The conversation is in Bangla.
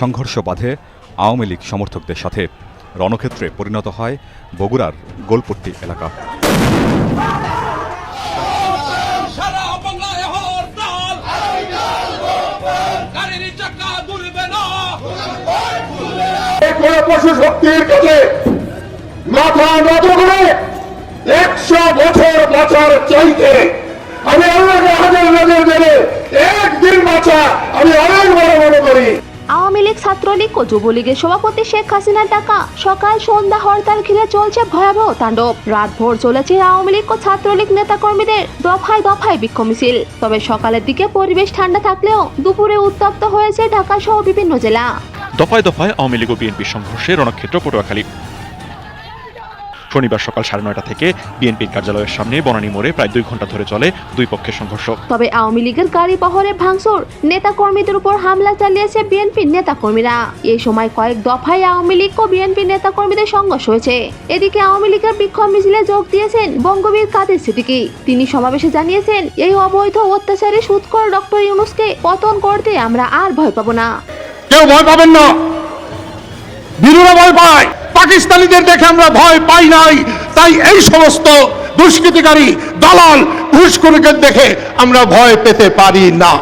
সংঘর্ষ বাধে আওয়ামী লীগ সমর্থকদের সাথে। রণক্ষেত্রে পরিণত হয় বগুড়ার গোলপট্টি এলাকা। পশু শক্তির কাছে মাথা নত করে একশো বছর বছর চাইতে আমি আল্লাহকে হাজার নজর দেবে একদিন বাঁচা আমি অনেক বড় মনে করি। লীগ ছাত্রলীগ ও যুবলীগের সভাপতি শেখ হাসিনার ডাকা সকাল সন্ধ্যা হরতাল ঘিরে চলছে ভয়াবহ তাণ্ডব। রাত ভোর চলেছে আওয়ামী লীগ ও ছাত্রলীগ নেতাকর্মীদের দফায় দফায় বিক্ষোভ মিছিল। তবে সকালের দিকে পরিবেশ ঠান্ডা থাকলেও দুপুরে উত্তপ্ত হয়েছে ঢাকা সহ বিভিন্ন জেলা। দফায় দফায় আওয়ামী লীগ ও বিএনপির সংঘর্ষে রণক্ষেত্র পটুয়াখালী। শনিবার সকাল সাড়ে নয়টা থেকে বিএনপির কার্যালয়ের সামনে বনানী মোড়ে প্রায় দুই ঘণ্টা ধরে চলে দুই পক্ষের সংঘর্ষ। তবে আওয়ামী লীগের গাড়ি বহরে ভাঙচুর নেতাকর্মীদের উপর হামলা চালিয়েছে বিএনপির নেতাকর্মীরা। এই সময় কয়েক দফায় আওয়ামী লীগ ও বিএনপির নেতাকর্মীদের সংঘর্ষ হয়েছে। এদিকে আওয়ামী লীগের বিক্ষোভ মিছিলে যোগ দিয়েছেন বঙ্গবীর কাদের সিদ্দিকী। তিনি সমাবেশে জানিয়েছেন এই অবৈধ অত্যাচারী সুৎকর ডক্টর ইউনুসকে পতন করতে আমরা আর ভয় পাবো না। কেউ ভয় পাবেন না। বীরুরা ভয় পায়। পাকিস্তানিদের দেখে আমরা ভয় পাই নাই। তাই এই সমস্ত দুষ্কৃতিকারী দালাল, ঘুষখোরদের দেখে আমরা ভয় পেতে পারি না।